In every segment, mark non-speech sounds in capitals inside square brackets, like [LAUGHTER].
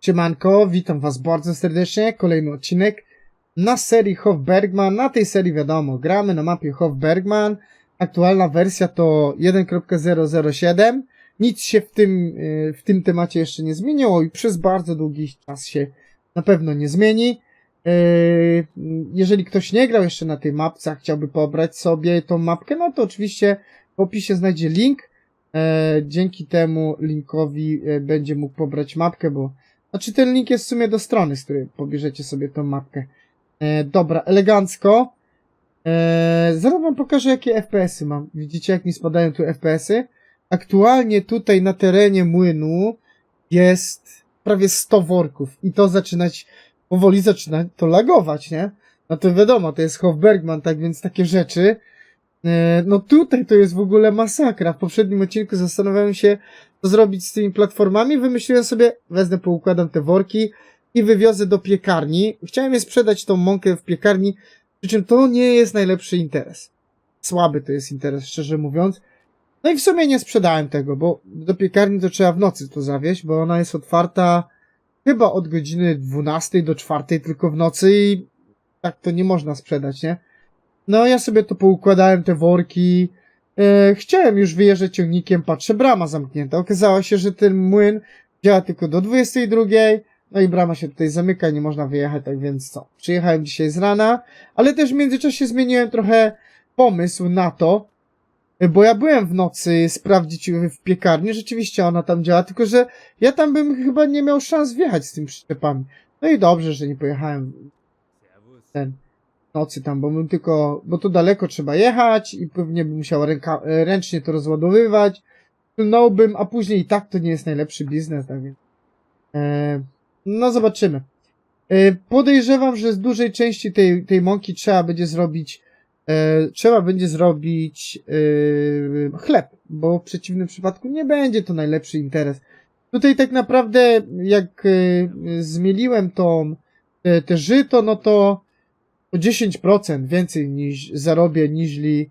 Siemanko, witam was bardzo serdecznie, kolejny odcinek na serii Hofbergman, na tej serii wiadomo, gramy na mapie Hofbergman, aktualna wersja to 1.007, nic się w tym, y, w tym temacie jeszcze nie zmieniło i przez bardzo długi czas się na pewno nie zmieni. Y, Jeżeli ktoś nie grał jeszcze na tej mapce, a chciałby pobrać sobie tą mapkę, no to oczywiście w opisie znajdzie link, E, dzięki temu linkowi e, będzie mógł pobrać mapkę, bo znaczy ten link jest w sumie do strony, z której pobierzecie sobie tą mapkę. E, dobra, elegancko. E, zaraz wam pokażę jakie FPS-y mam. Widzicie jak mi spadają tu FPS-y? Aktualnie tutaj na terenie młynu jest prawie 100 worków i to zaczynać, powoli zaczyna to lagować, nie? No to wiadomo, to jest Hofbergman, tak więc takie rzeczy E, No tutaj to jest w ogóle masakra. W poprzednim odcinku zastanawiałem się, zrobić z tymi platformami. Wymyśliłem sobie, wezmę, poukładam te worki i wywiozę do piekarni. Chciałem je sprzedać tą mąkę w piekarni, przy czym to nie jest najlepszy interes. Słaby to jest interes, szczerze mówiąc. No i w sumie nie sprzedałem tego, bo do piekarni to trzeba w nocy to zawieźć, bo ona jest otwarta chyba od godziny 12 do 4 tylko w nocy i tak to nie można sprzedać, nie? No, ja sobie to poukładałem, te worki. E, chciałem już wyjeżdżać ciągnikiem, patrzę, brama zamknięta. Okazało się, że ten młyn działa tylko do 22. No i brama się tutaj zamyka, nie można wyjechać, tak więc co? Przyjechałem dzisiaj z rana, ale też w międzyczasie zmieniłem trochę pomysł na to, bo ja byłem w nocy sprawdzić w piekarni, rzeczywiście ona tam działa, tylko że ja tam bym chyba nie miał szans wjechać z tym przyczepami. No i dobrze, że nie pojechałem ten nocy tam, bo bym tylko, bo to daleko trzeba jechać i pewnie bym musiał ręka, e, ręcznie to rozładowywać. Pilnąłbym, a później i tak to nie jest najlepszy biznes, tak więc. E, no zobaczymy. E, podejrzewam, że z dużej części tej, tej mąki trzeba będzie zrobić e, trzeba będzie zrobić e, chleb, bo w przeciwnym przypadku nie będzie to najlepszy interes. Tutaj tak naprawdę jak e, zmieliłem tą te, te żyto, no to o 10% więcej niż zarobię, niżli,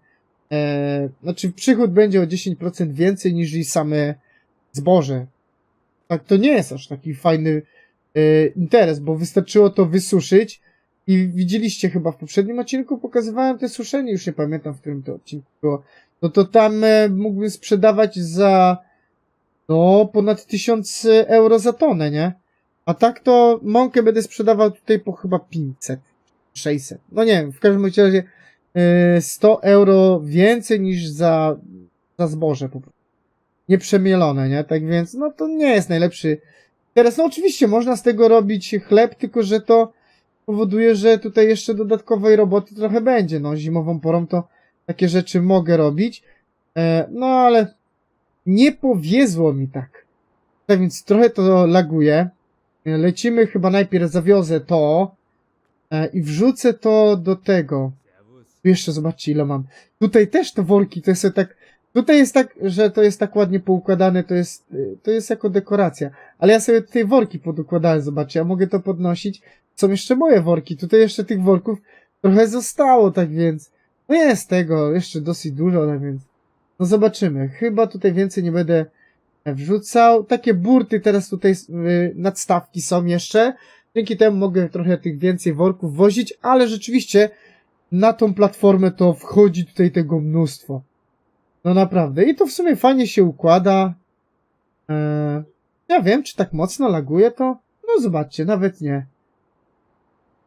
e, znaczy przychód będzie o 10% więcej niż same zboże. Tak, to nie jest aż taki fajny e, interes, bo wystarczyło to wysuszyć i widzieliście chyba w poprzednim odcinku pokazywałem te suszenie, już nie pamiętam w którym to odcinku było. No to tam e, mógłbym sprzedawać za no ponad 1000 euro za tonę, nie? A tak to mąkę będę sprzedawał tutaj po chyba 500. 600. No nie wiem, w każdym razie yy, 100 euro więcej niż za, za zboże po prostu. Nieprzemielone, nie? Tak więc, no to nie jest najlepszy. Teraz, no oczywiście można z tego robić chleb, tylko że to powoduje, że tutaj jeszcze dodatkowej roboty trochę będzie. No, zimową porą to takie rzeczy mogę robić. E, no ale nie powiezło mi tak. Tak więc trochę to laguje. E, Lecimy chyba najpierw zawiozę to, i wrzucę to do tego. Tu jeszcze zobaczcie ile mam. Tutaj też te worki, to jest tak, tutaj jest tak, że to jest tak ładnie poukładane, to jest, y, to jest jako dekoracja. Ale ja sobie tutaj worki podukładałem, zobaczcie, ja mogę to podnosić. Są jeszcze moje worki, tutaj jeszcze tych worków trochę zostało, tak więc, no jest tego jeszcze dosyć dużo, tak więc, no zobaczymy. Chyba tutaj więcej nie będę wrzucał. Takie burty teraz tutaj y, nadstawki są jeszcze. Dzięki temu mogę trochę tych więcej worków wozić, ale rzeczywiście na tą platformę to wchodzi tutaj tego mnóstwo. No naprawdę. I to w sumie fajnie się układa. Eee, ja wiem, czy tak mocno laguje to? No zobaczcie, nawet nie.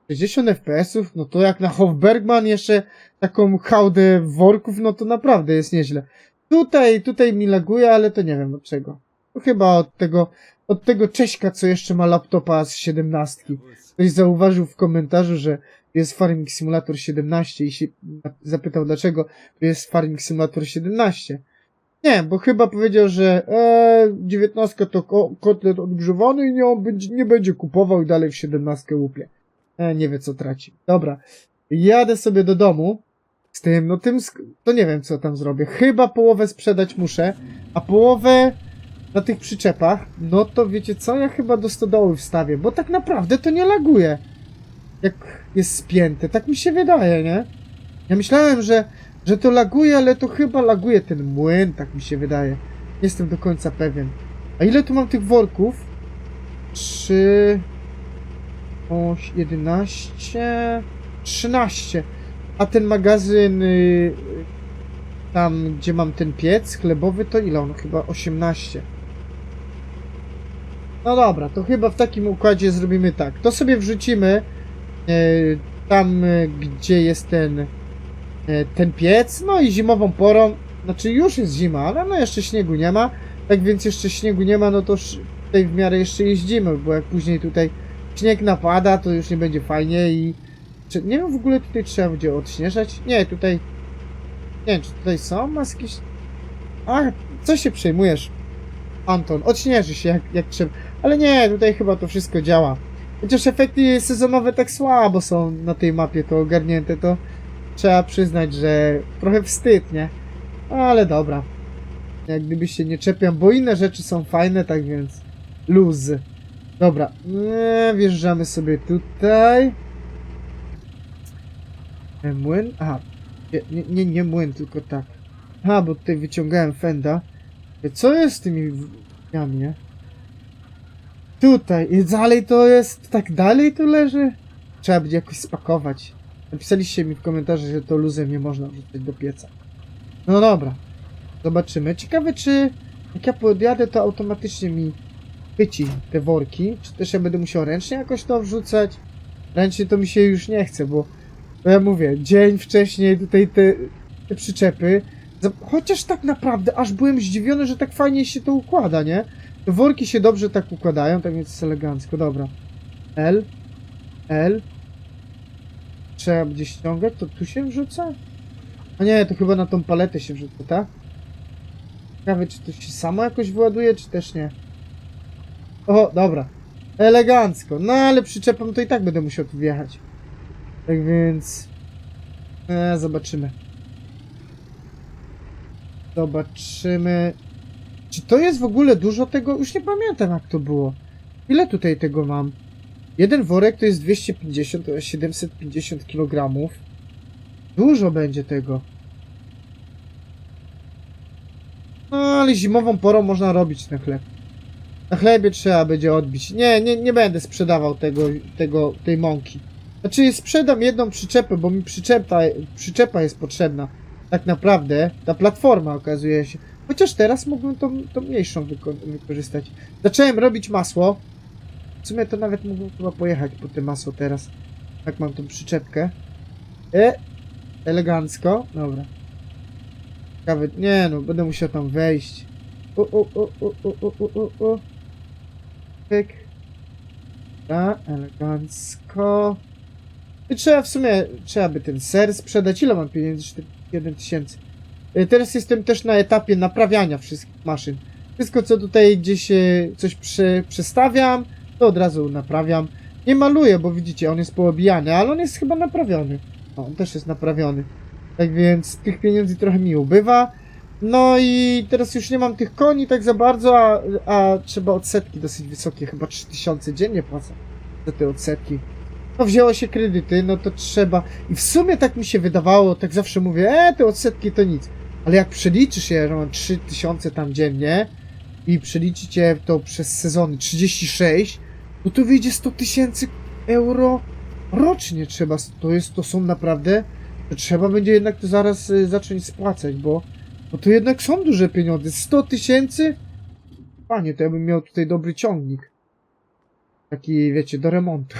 60 FPS-ów, no to jak na Hofbergman jeszcze taką hałdę worków, no to naprawdę jest nieźle. Tutaj, tutaj mi laguje, ale to nie wiem od czego. Chyba od tego, od tego Cześka, co jeszcze ma laptopa z 17. Ktoś zauważył w komentarzu, że jest Farming Simulator 17 i się zapytał, dlaczego jest Farming Simulator 17. Nie, bo chyba powiedział, że e, 19 to ko kotlet odgrzewany i nie, on będzie, nie będzie kupował i dalej w 17 łupie. E, nie wie co traci. Dobra, jadę sobie do domu z tym, no tym, to nie wiem co tam zrobię. Chyba połowę sprzedać muszę, a połowę na tych przyczepach, no to wiecie co, ja chyba do stodoły wstawię, bo tak naprawdę to nie laguje. Jak jest spięte, tak mi się wydaje, nie? Ja myślałem, że, że to laguje, ale to chyba laguje ten młyn, tak mi się wydaje. Jestem do końca pewien. A ile tu mam tych worków? 3, 8, 11, 13. A ten magazyn y, tam, gdzie mam ten piec chlebowy, to ile on? Chyba 18. No dobra, to chyba w takim układzie zrobimy tak. To sobie wrzucimy e, tam, e, gdzie jest ten, e, ten piec. No i zimową porą, znaczy już jest zima, ale no jeszcze śniegu nie ma. Tak więc jeszcze śniegu nie ma, no to tutaj w miarę jeszcze jeździmy, bo jak później tutaj śnieg napada, to już nie będzie fajnie i czy, nie wiem w ogóle tutaj trzeba będzie odśnieżać. Nie, tutaj nie wiem, czy tutaj są maski. A, co się przejmujesz? Anton, odśnieży się jak, jak trzeba. Ale nie, tutaj chyba to wszystko działa. Chociaż efekty sezonowe tak słabo są na tej mapie, to ogarnięte, to trzeba przyznać, że trochę wstyd, nie? Ale dobra. Jak gdyby się nie czepiam, bo inne rzeczy są fajne, tak więc luz. Dobra, nie, wjeżdżamy sobie tutaj. Młyn? Aha, nie, nie, nie młyn, tylko tak. Aha, bo tutaj wyciągałem fenda. Co jest z tymi wami, nie? Tutaj, i dalej to jest, tak dalej to leży? Trzeba będzie jakoś spakować. Napisaliście mi w komentarzach, że to luzem nie można wrzucać do pieca. No dobra, zobaczymy. Ciekawe, czy jak ja podjadę, to automatycznie mi chwyci te worki, czy też ja będę musiał ręcznie jakoś to wrzucać. Ręcznie to mi się już nie chce, bo bo ja mówię, dzień wcześniej tutaj te, te przyczepy. Za- Chociaż tak naprawdę aż byłem zdziwiony, że tak fajnie się to układa, nie? Te worki się dobrze tak układają, tak więc jest elegancko. Dobra. L. L. Trzeba będzie ściągać, to tu się wrzuca? A nie, to chyba na tą paletę się wrzuca, tak? Ciekawe, czy to się samo jakoś wyładuje, czy też nie. O, dobra. Elegancko. No ale przyczepą to i tak będę musiał tu wjechać. Tak więc... E, zobaczymy. Zobaczymy. Czy to jest w ogóle dużo tego? Już nie pamiętam jak to było. Ile tutaj tego mam? Jeden worek to jest 250, to jest 750 kg. Dużo będzie tego. No ale zimową porą można robić ten chleb. Na chlebie trzeba będzie odbić. Nie, nie, nie będę sprzedawał tego, tego, tej mąki. Znaczy sprzedam jedną przyczepę, bo mi przyczepa, przyczepa jest potrzebna tak naprawdę ta platforma okazuje się. Chociaż teraz mógłbym tą, tą mniejszą wykorzystać. Zacząłem robić masło. W sumie to nawet mógłbym chyba pojechać po te masło teraz. Tak mam tą przyczepkę. E, elegancko. Dobra. Ciekawe, nie no, będę musiał tam wejść. o o o o o o o o Pyk. Da, elegancko. I trzeba w sumie, trzeba by ten ser sprzedać. Ile mam pieniędzy? 41 tysięcy. Y, Teraz jestem też na etapie naprawiania wszystkich maszyn. Wszystko, co tutaj gdzieś e, coś prze, przestawiam, to od razu naprawiam. Nie maluję, bo widzicie, on jest poobijany, ale on jest chyba naprawiony. O, on też jest naprawiony. Tak więc tych pieniędzy trochę mi ubywa. No i teraz już nie mam tych koni tak za bardzo, a, a trzeba odsetki dosyć wysokie, chyba 3000 dziennie płacę za te odsetki. No wzięło się kredyty, no to trzeba. I w sumie tak mi się wydawało, tak zawsze mówię, e, te odsetki to nic. Ale jak przeliczysz je, że mam 3000 tam dziennie i przeliczycie to przez sezony 36, no to wyjdzie 100 tysięcy euro rocznie trzeba. To jest, to są naprawdę, trzeba będzie jednak to zaraz y, zacząć spłacać, bo no to jednak są duże pieniądze. 100 tysięcy? Panie, to ja bym miał tutaj dobry ciągnik. Taki, wiecie, do remontu.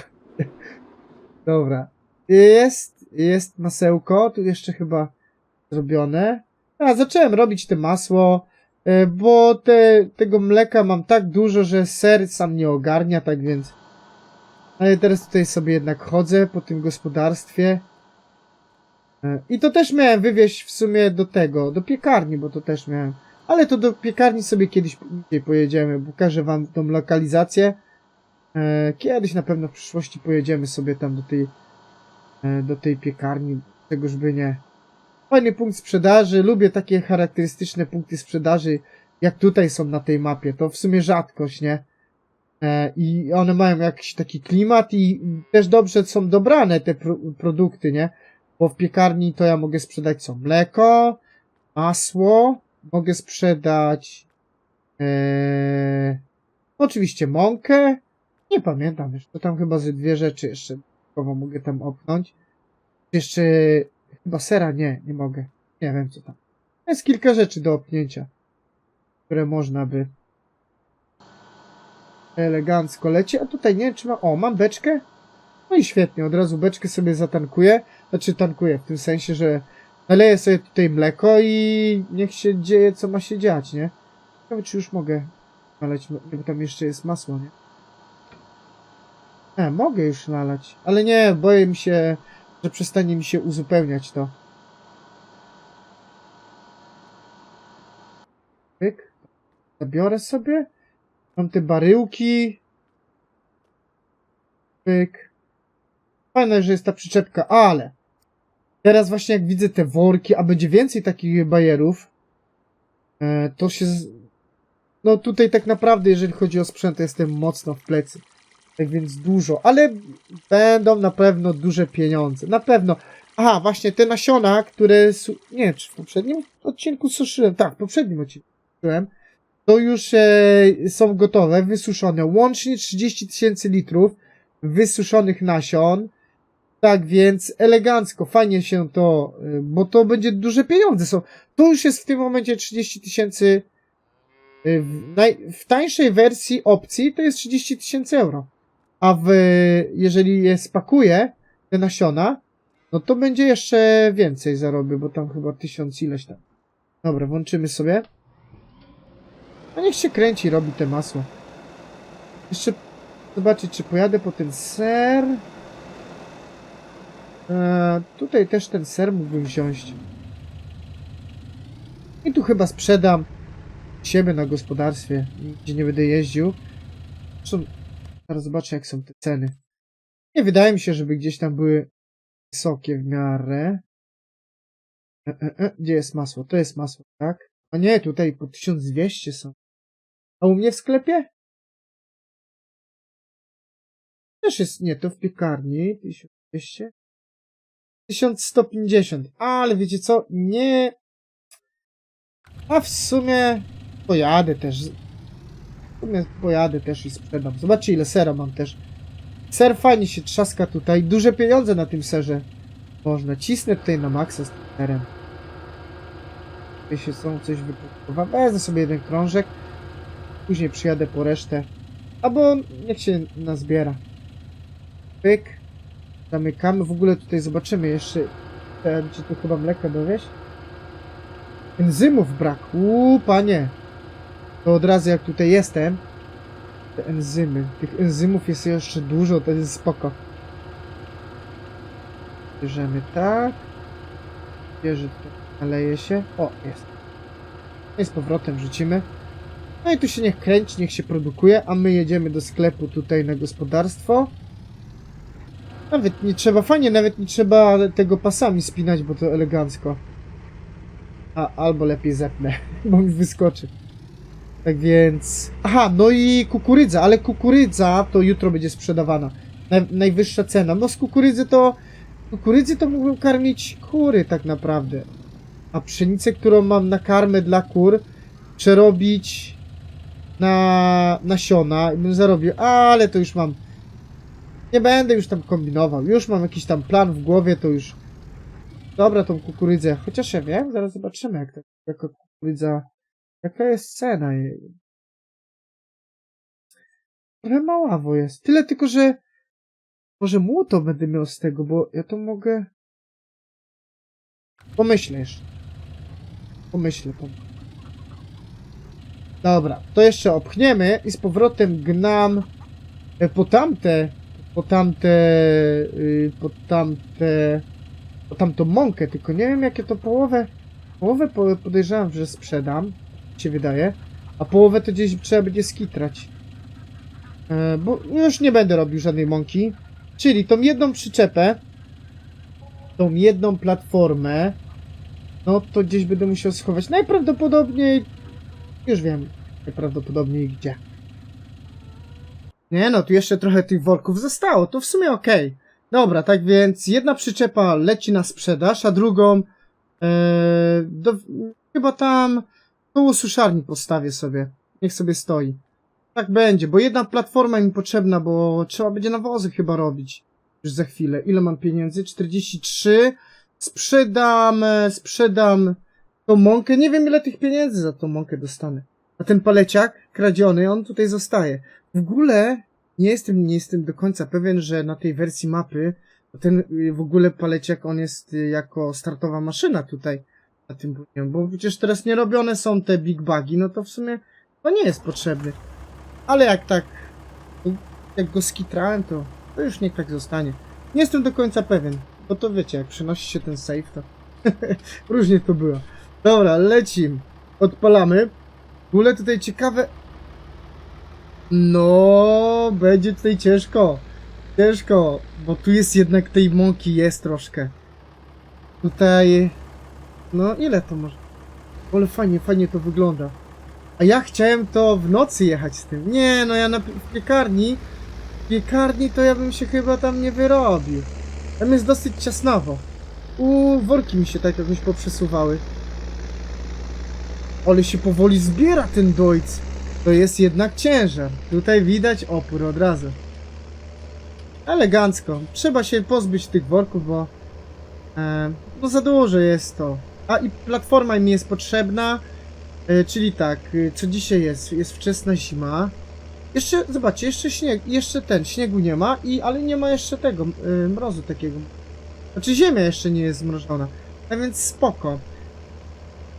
Dobra. Jest, jest masełko, tu jeszcze chyba zrobione. A, zacząłem robić te masło, e, bo te, tego mleka mam tak dużo, że ser sam nie ogarnia, tak więc... Ale teraz tutaj sobie jednak chodzę po tym gospodarstwie. E, I to też miałem wywieźć w sumie do tego, do piekarni, bo to też miałem. Ale to do piekarni sobie kiedyś pojedziemy, pokażę wam tą lokalizację. E, Kiedyś na pewno w przyszłości pojedziemy sobie tam do tej, e, do tej piekarni, czegoż by nie. Fajny punkt sprzedaży, lubię takie charakterystyczne punkty sprzedaży, jak tutaj są na tej mapie, to w sumie rzadkość, nie? E, I one mają jakiś taki klimat i też dobrze są dobrane te pro produkty, nie? Bo w piekarni to ja mogę sprzedać co? Mleko, masło, mogę sprzedać oczywiście mąkę, Nie pamiętam to tam chyba ze dwie rzeczy jeszcze kogo mogę tam opchnąć. Jeszcze chyba sera nie, nie mogę. Nie wiem co tam. Jest kilka rzeczy do opnięcia, które można by elegancko leci, a tutaj nie wiem czy ma... O, mam beczkę? No i świetnie, od razu beczkę sobie zatankuję. Znaczy tankuję w tym sensie, że naleję sobie tutaj mleko i niech się dzieje co ma się dziać, nie? Ciekawe czy już mogę nalać, bo tam jeszcze jest masło, nie? E, mogę już nalać, ale nie, boję mi się, że przestanie mi się uzupełniać to. Pyk. Zabiorę sobie. Mam te baryłki. Pyk. Fajne, że jest ta przyczepka, ale teraz właśnie jak widzę te worki, a będzie więcej takich bajerów, e, to się... No tutaj tak naprawdę, jeżeli chodzi o sprzęt, to jestem mocno w plecy. Tak więc dużo, ale będą na pewno duże pieniądze. Na pewno. Aha, właśnie te nasiona, które. Nie, czy w poprzednim odcinku suszyłem? Tak, w poprzednim odcinku suszyłem. To już e, są gotowe, wysuszone. Łącznie 30 tysięcy litrów wysuszonych nasion. Tak więc elegancko, fajnie się to, e, bo to będzie duże pieniądze. Są. To już jest w tym momencie 30 tysięcy. e, W, w tańszej wersji opcji to jest 30 tysięcy euro. A w, jeżeli je spakuję, te nasiona, no to będzie jeszcze więcej zarobię, bo tam chyba tysiąc ileś tam. Dobra, włączymy sobie. A niech się kręci, robi te masło. Jeszcze zobaczyć, czy pojadę po ten ser. Eee, tutaj też ten ser mógłbym wziąć. I tu chyba sprzedam siebie na gospodarstwie, gdzie nie będę jeździł. Zresztą Zaraz zobaczę, jak są te ceny. Nie wydaje mi się, żeby gdzieś tam były wysokie w miarę. E, e, e, gdzie jest masło? To jest masło, tak? A nie, tutaj po 1200 są. A u mnie w sklepie? Też jest, nie, to w piekarni. 1200. 1150. Ale wiecie co? Nie. A w sumie pojadę też. Sumie pojadę też i sprzedam. Zobaczcie ile sera mam też. Ser fajnie się trzaska tutaj. Duże pieniądze na tym serze. Można. Cisnę tutaj na maksa z tym serem. Się są coś wyprodukowałem. Wezmę sobie jeden krążek. Później przyjadę po resztę. Albo niech się nazbiera. Pyk. Zamykamy. W ogóle tutaj zobaczymy jeszcze. Czy tu chyba mleko dowieść? Enzymów brak. Uuu, panie. To od razu jak tutaj jestem, te enzymy. Tych enzymów jest jeszcze dużo, to jest spoko. Bierzemy tak. Bierze to, naleje się. O, jest. I z powrotem rzucimy. No i tu się niech kręci, niech się produkuje, a my jedziemy do sklepu tutaj na gospodarstwo. Nawet nie trzeba, fajnie, nawet nie trzeba tego pasami spinać, bo to elegancko. A, albo lepiej zepnę, [LAUGHS] bo mi wyskoczy. Tak więc. Aha, no i kukurydza, ale kukurydza to jutro będzie sprzedawana. Naj, najwyższa cena. No z kukurydzy to. Kukurydzy to mógłbym karmić kury tak naprawdę. A pszenicę, którą mam na karmę dla kur, przerobić na nasiona i bym zarobił, ale to już mam. Nie będę już tam kombinował. Już mam jakiś tam plan w głowie, to już. Dobra, tą kukurydzę. Chociaż ja wiem, zaraz zobaczymy, jak ta, jaka kukurydza Jaka jest cena jej? Trochę maławo jest. Tyle tylko, że może młoto będę miał z tego, bo ja to mogę... Pomyślę jeszcze. Pomyślę. Pom... Dobra, to jeszcze opchniemy i z powrotem gnam e, po tamte, po tamte, y, po tamte, po tamtą mąkę, tylko nie wiem jakie to połowę, połowę po- podejrzewam, że sprzedam się wydaje. A połowę to gdzieś trzeba będzie skitrać. E, bo już nie będę robił żadnej mąki. Czyli tą jedną przyczepę, tą jedną platformę, no to gdzieś będę musiał schować. Najprawdopodobniej, już wiem, najprawdopodobniej gdzie. Nie no, tu jeszcze trochę tych worków zostało, to w sumie okej. Dobra, tak więc jedna przyczepa leci na sprzedaż, a drugą e, do, chyba tam koło suszarni postawię sobie. Niech sobie stoi. Tak będzie, bo jedna platforma mi potrzebna, bo trzeba będzie nawozy chyba robić. Już za chwilę. Ile mam pieniędzy? 43. Sprzedam, e, sprzedam tą mąkę. Nie wiem ile tych pieniędzy za tą mąkę dostanę. A ten paleciak kradziony, on tutaj zostaje. W ogóle nie jestem, nie jestem do końca pewien, że na tej wersji mapy ten w ogóle paleciak on jest y, jako startowa maszyna tutaj na tym budynku, bo przecież teraz nie robione są te big bugi, no to w sumie to nie jest potrzebny. Ale jak tak, jak go skitrałem, to, to już niech tak zostanie. Nie jestem do końca pewien, bo to wiecie, jak przynosi się ten save, to [LAUGHS] różnie to było. Dobra, lecim. Odpalamy. W ogóle tutaj ciekawe... No, będzie tutaj ciężko. Ciężko, bo tu jest jednak tej mąki jest troszkę. Tutaj... No, ile to może? Ale fajnie, fajnie to wygląda. A ja chciałem to w nocy jechać z tym. Nie, no ja na w piekarni... W piekarni to ja bym się chyba tam nie wyrobił. Tam jest dosyć ciasnawo. U worki mi się tak jakoś poprzesuwały. Ale się powoli zbiera ten dojc. To jest jednak ciężar. Tutaj widać opór od razu. Elegancko. Trzeba się pozbyć tych worków, bo, e, bo za dużo jest to. A i platforma mi jest potrzebna. E, czyli tak, e, co dzisiaj jest? Jest wczesna zima. Jeszcze, zobaczcie, jeszcze śnieg, jeszcze ten, śniegu nie ma, i, ale nie ma jeszcze tego, e, mrozu takiego. Znaczy ziemia jeszcze nie jest zmrożona. A więc spoko.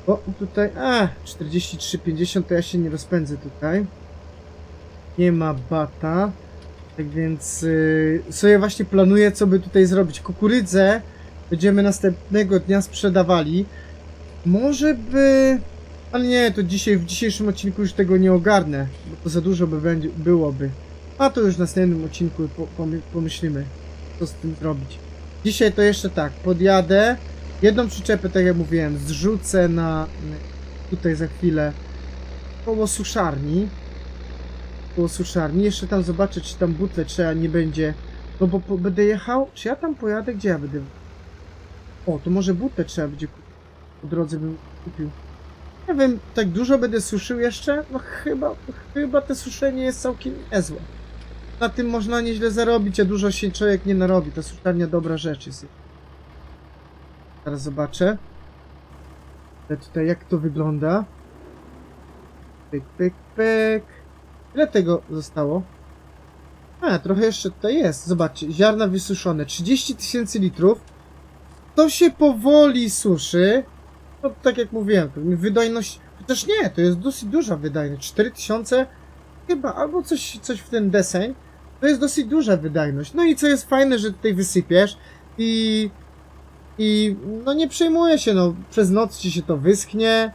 Bo tutaj, a, 43,50 to ja się nie rozpędzę tutaj. Nie ma bata. Tak więc y, sobie właśnie planuję, co by tutaj zrobić. Kukurydzę będziemy następnego dnia sprzedawali. Może by... Ale nie, to dzisiaj, w dzisiejszym odcinku już tego nie ogarnę, bo za dużo by będzie, byłoby. A to już w następnym odcinku po, pomy- pomyślimy, co z tym zrobić. Dzisiaj to jeszcze tak, podjadę, jedną przyczepę, tak jak mówiłem, zrzucę na... tutaj za chwilę koło suszarni koło suszarni. Jeszcze tam zobaczę, czy tam butle trzeba nie będzie. No bo po, będę jechał. Czy ja tam pojadę? Gdzie ja będę? O, to może butle trzeba będzie kupić. Po drodze bym kupił. Nie wiem, tak dużo będę suszył jeszcze? No chyba, chyba te suszenie jest całkiem niezłe. Na tym można nieźle zarobić, a dużo się człowiek nie narobi. Ta suszarnia dobra rzecz jest. Teraz zobaczę. Ale tutaj jak to wygląda. Pyk, pyk, pyk. Ile tego zostało? A, trochę jeszcze tutaj jest. Zobaczcie, ziarna wysuszone. 30 tysięcy litrów. To się powoli suszy. No, tak jak mówiłem, wydajność... Chociaż nie, to jest dosyć duża wydajność. 4000 chyba, albo coś, coś w ten deseń. To jest dosyć duża wydajność. No i co jest fajne, że tutaj wysypiesz i... I no nie przejmuję się, no przez noc ci się to wyschnie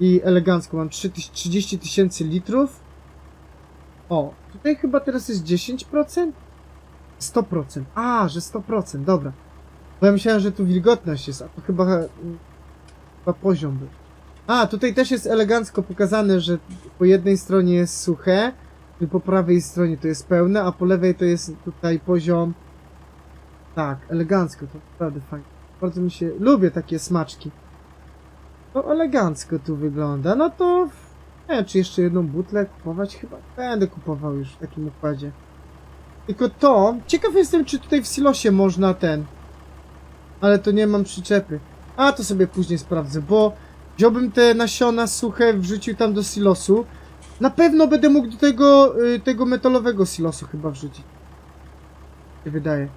i elegancko mam 30 30 tysięcy litrów. O, tutaj chyba teraz jest 10%? 100%. A, że 100%, dobra. Bo ja myślałem, że tu wilgotność jest, a to chyba, chyba poziom był. A, tutaj też jest elegancko pokazane, że po jednej stronie jest suche, po prawej stronie to jest pełne, a po lewej to jest tutaj poziom... Tak, elegancko, to naprawdę fajnie. Bardzo mi się... Lubię takie smaczki. To elegancko tu wygląda. No to... Nie wiem, czy jeszcze jedną butlę kupować? Chyba będę kupował już w takim układzie. Tylko to... Ciekaw jestem, czy tutaj w silosie można ten... Ale to nie mam przyczepy. A, to sobie później sprawdzę, bo... Wziąłbym te nasiona suche, wrzucił tam do silosu. Na pewno będę mógł do tego, y, tego metalowego silosu chyba wrzucić. się wydaje.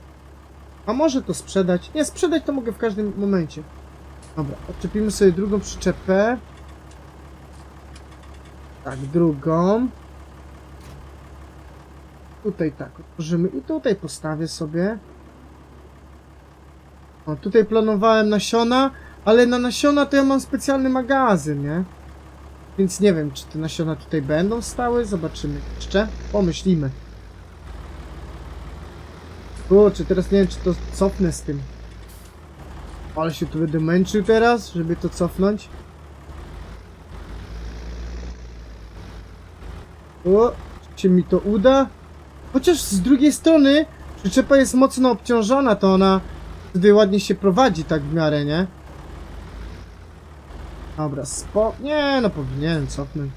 A może to sprzedać? Nie, sprzedać to mogę w każdym momencie. Dobra, odczepimy sobie drugą przyczepę. Tak, drugą. Tutaj tak, otworzymy i tutaj postawię sobie. O, tutaj planowałem nasiona, ale na nasiona to ja mam specjalny magazyn, nie? Więc nie wiem, czy te nasiona tutaj będą stały. Zobaczymy jeszcze. Pomyślimy. Kurczę, teraz nie wiem, czy to cofnę z tym. Ale się tu będę męczył teraz, żeby to cofnąć. O, czy mi to uda? Chociaż z drugiej strony przyczepa jest mocno obciążona, to ona wtedy ładnie się prowadzi tak w miarę, nie? Dobra, spo... Nie, no powinienem cofnąć.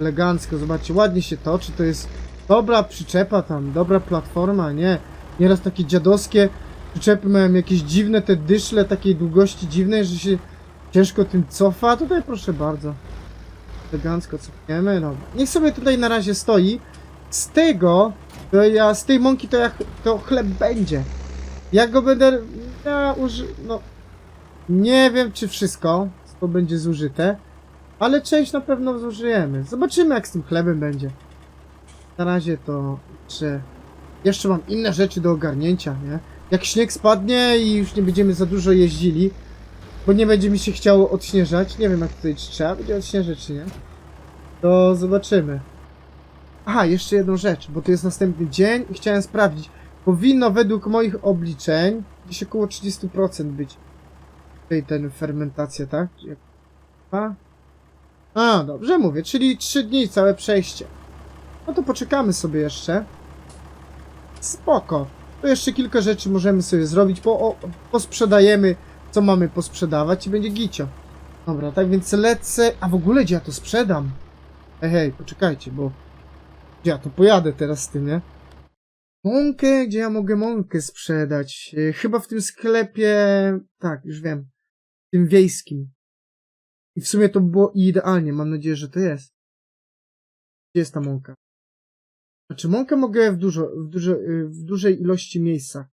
Elegancko, zobaczcie, ładnie się toczy, to jest dobra przyczepa tam, dobra platforma, nie? Nieraz takie dziadowskie przyczepy mają jakieś dziwne te dyszle takiej długości dziwnej, że się ciężko tym cofa. Tutaj proszę bardzo. Elegancko cofniemy, no. Niech sobie tutaj na razie stoi. Z tego, to ja, z tej mąki to ja, to chleb będzie. Ja go będę, ja uży, no, nie wiem czy wszystko to będzie zużyte, ale część na pewno zużyjemy. Zobaczymy jak z tym chlebem będzie. Na razie to, że jeszcze mam inne rzeczy do ogarnięcia, nie? Jak śnieg spadnie i już nie będziemy za dużo jeździli, bo nie będzie mi się chciało odśnieżać, nie wiem jak tutaj czy trzeba będzie odśnieżać czy nie, to zobaczymy. Aha, jeszcze jedną rzecz, bo to jest następny dzień i chciałem sprawdzić. Powinno według moich obliczeń gdzieś około 30% być tej ten fermentacja, tak? A? A, dobrze mówię, czyli 3 dni całe przejście. No to poczekamy sobie jeszcze. Spoko. To jeszcze kilka rzeczy możemy sobie zrobić, bo o, posprzedajemy, co mamy posprzedawać i będzie gicio. Dobra, tak więc lecę. A w ogóle gdzie ja to sprzedam? Hej, hej, poczekajcie, bo ja to pojadę teraz z tym, nie? Mąkę, gdzie ja mogę mąkę sprzedać? E, Chyba w tym sklepie, tak, już wiem, w tym wiejskim. I w sumie to było idealnie, mam nadzieję, że to jest. Gdzie jest ta mąka? Znaczy, mąkę mogę w, dużo, w, dużo, y, w dużej ilości miejscach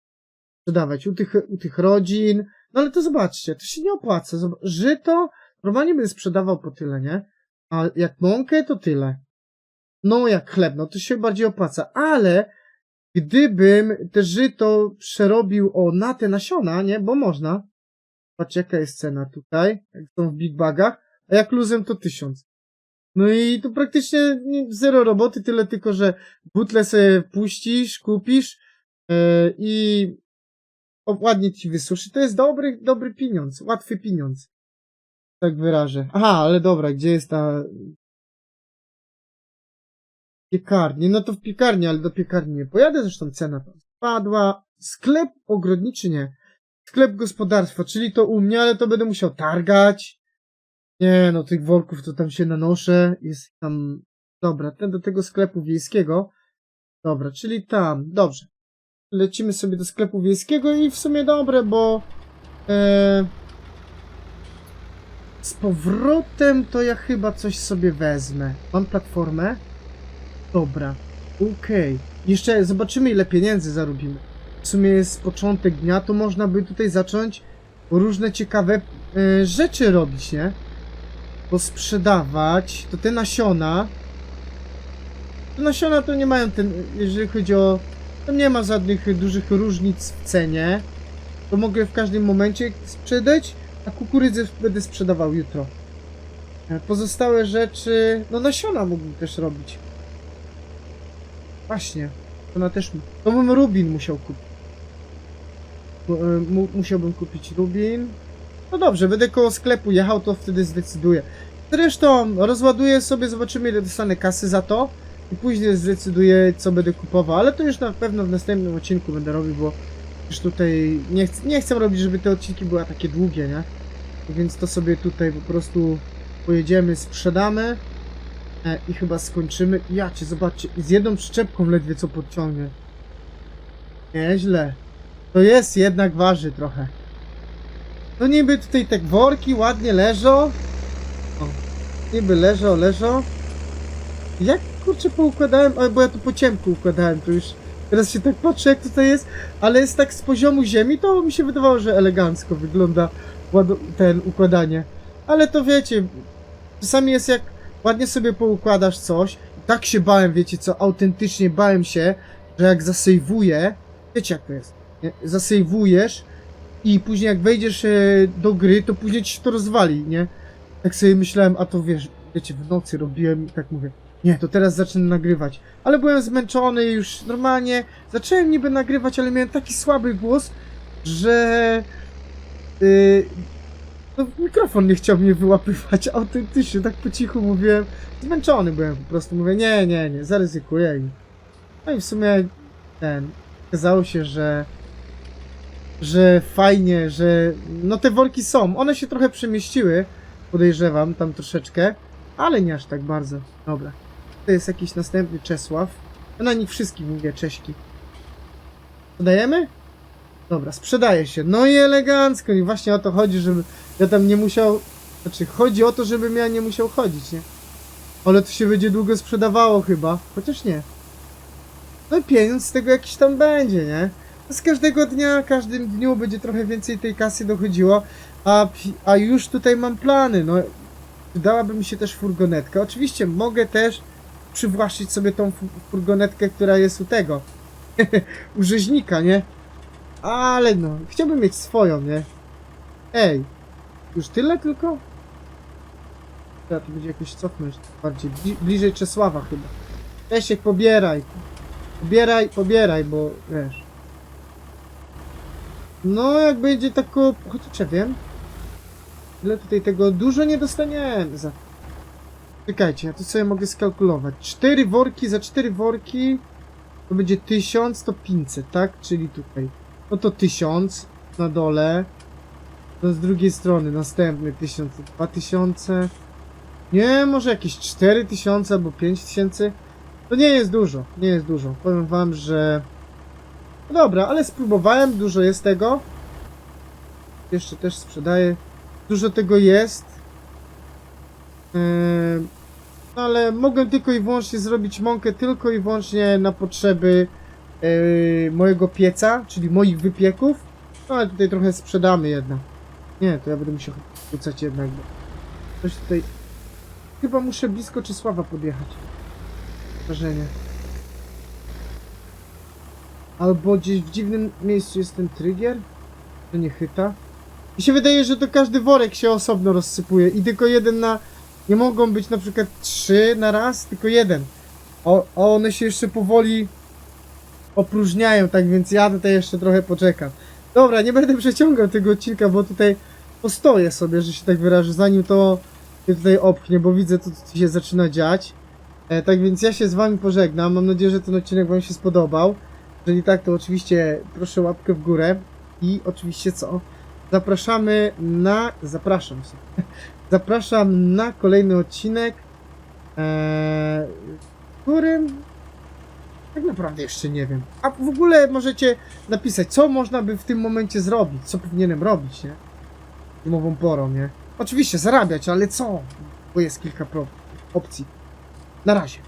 sprzedawać. U tych, u tych rodzin. No ale to zobaczcie, to się nie opłaca. Żyto normalnie bym sprzedawał po tyle, nie? A jak mąkę, to tyle. No, jak chleb, no to się bardziej opłaca. Ale gdybym te żyto przerobił o na te nasiona, nie? Bo można. Patrzcie, jaka jest cena tutaj, jak są w big bagach, a jak luzem to tysiąc. No i tu praktycznie nie- zero roboty, tyle tylko, że butle sobie puścisz, kupisz yy, i ładnie ci wysuszy. To jest dobry, dobry pieniądz, łatwy pieniądz. Tak wyrażę. Aha, ale dobra, gdzie jest ta piekarnia? No to w piekarni, ale do piekarni nie pojadę, zresztą cena tam spadła. Sklep ogrodniczy nie. Sklep gospodarstwa, czyli to u mnie, ale to będę musiał targać. Nie, no tych worków to tam się nanoszę. Jest tam. Dobra, ten do tego sklepu wiejskiego. Dobra, czyli tam. Dobrze. Lecimy sobie do sklepu wiejskiego i w sumie dobre, bo. E, z powrotem to ja chyba coś sobie wezmę. Mam platformę? Dobra. Okej. Jeszcze zobaczymy ile pieniędzy zarobimy. W sumie jest początek dnia, to można by tutaj zacząć różne ciekawe e, rzeczy robić, nie? Bo sprzedawać, to te nasiona. Te nasiona to nie mają ten, jeżeli chodzi o. To nie ma żadnych dużych różnic w cenie. To mogę w każdym momencie sprzedać, a kukurydzę będę sprzedawał jutro. E, Pozostałe rzeczy. No nasiona mógłbym też robić. Właśnie. Ona też. To bym Rubin musiał kupić. Mu, musiałbym kupić Rubin. No dobrze, będę koło sklepu jechał, to wtedy zdecyduję. Zresztą rozładuję sobie, zobaczymy ile dostanę kasy za to. I później zdecyduję, co będę kupował. Ale to już na pewno w następnym odcinku będę robił, bo już tutaj nie, chcę, nie chcę robić, żeby te odcinki były takie długie, nie? Więc to sobie tutaj po prostu pojedziemy, sprzedamy e, i chyba skończymy. Ja cię zobaczcie, z jedną przyczepką ledwie co podciągnie. Nieźle. To jest jednak waży trochę. No niby tutaj te worki ładnie leżą. O, niby leżą, leżą. Jak kurczę poukładałem, o, bo ja tu po ciemku układałem, to już teraz się tak patrzę jak tutaj jest, ale jest tak z poziomu ziemi, to mi się wydawało, że elegancko wygląda ten układanie. Ale to wiecie, czasami jest jak ładnie sobie poukładasz coś, tak się bałem, wiecie co, autentycznie bałem się, że jak zasejwuję, wiecie jak to jest, nie? zasejwujesz i później jak wejdziesz e, do gry, to później ci się to rozwali, nie? Tak sobie myślałem, a to wiesz, wiecie, w nocy robiłem i tak mówię, nie, to teraz zacznę nagrywać. Ale byłem zmęczony już normalnie, zacząłem niby nagrywać, ale miałem taki słaby głos, że yy, no, mikrofon nie chciał mnie wyłapywać [LAUGHS] autentycznie, tak po cichu mówiłem. Zmęczony byłem po prostu, mówię, nie, nie, nie, zaryzykuję i... No i w sumie ten, okazało się, że że fajnie, że no te worki są, one się trochę przemieściły, podejrzewam, tam troszeczkę, ale nie aż tak bardzo. Dobra. To jest jakiś następny Czesław. Na nich wszystkich mówię Cześki. Sprzedajemy? Dobra, sprzedaje się. No i elegancko. I właśnie o to chodzi, żeby ja tam nie musiał... Znaczy, chodzi o to, żebym ja nie musiał chodzić, nie? Ale to się będzie długo sprzedawało chyba. Chociaż nie. No i pieniądz z tego jakiś tam będzie, nie? Z każdego dnia, każdym dniu będzie trochę więcej tej kasy dochodziło, a, a już tutaj mam plany, no przydałaby mi się też furgonetka. Oczywiście mogę też przywłaszczyć sobie tą fu- furgonetkę, która jest u tego, [LAUGHS] u rzeźnika, nie? Ale no, chciałbym mieć swoją, nie? Ej, już tyle tylko? Trzeba tu będzie jakoś cofnąć bardziej, bli- bliżej Czesława chyba. Lesiek, pobieraj. Pobieraj, pobieraj, bo wiesz. No, jak będzie tako... Chociaż ja wiem. Ile tutaj tego... Dużo nie dostaniemy za... Czekajcie, ja to sobie mogę skalkulować. Cztery worki, za cztery worki to będzie 1000, to 500, tak? Czyli tutaj. No to 1000 na dole. No z drugiej strony następny 1000, 2000. Nie, może jakieś 4000 albo 5000. To nie jest dużo, nie jest dużo. Powiem wam, że... No dobra, ale spróbowałem, dużo jest tego. Jeszcze też sprzedaję. Dużo tego jest. Yy, no ale mogłem tylko i wyłącznie zrobić mąkę tylko i wyłącznie na potrzeby yy, mojego pieca, czyli moich wypieków. No ale tutaj trochę sprzedamy jednak. Nie, to ja będę musiał wrzucać jednak, bo coś tutaj... Chyba muszę blisko Czesława podjechać. Wrażenie. Albo gdzieś w dziwnym miejscu jest ten trigger, że nie chyta. Mi się wydaje, że to każdy worek się osobno rozsypuje i tylko jeden na... Nie mogą być na przykład trzy na raz, tylko jeden. O, a one się jeszcze powoli opróżniają, tak więc ja tutaj jeszcze trochę poczekam. Dobra, nie będę przeciągał tego odcinka, bo tutaj postoję sobie, że się tak wyrażę, zanim to się tutaj opchnie, bo widzę, co tu się zaczyna dziać. E, tak więc ja się z wami pożegnam. Mam nadzieję, że ten odcinek wam się spodobał. Jeżeli tak, to oczywiście proszę łapkę w górę. I oczywiście co? Zapraszamy na... Zapraszam się. [LAUGHS] Zapraszam na kolejny odcinek, e, w którym tak naprawdę jeszcze nie wiem. A w ogóle możecie napisać, co można by w tym momencie zrobić, co powinienem robić, nie? Zimową porą, nie? Oczywiście zarabiać, ale co? Bo jest kilka pro- opcji. Na razie.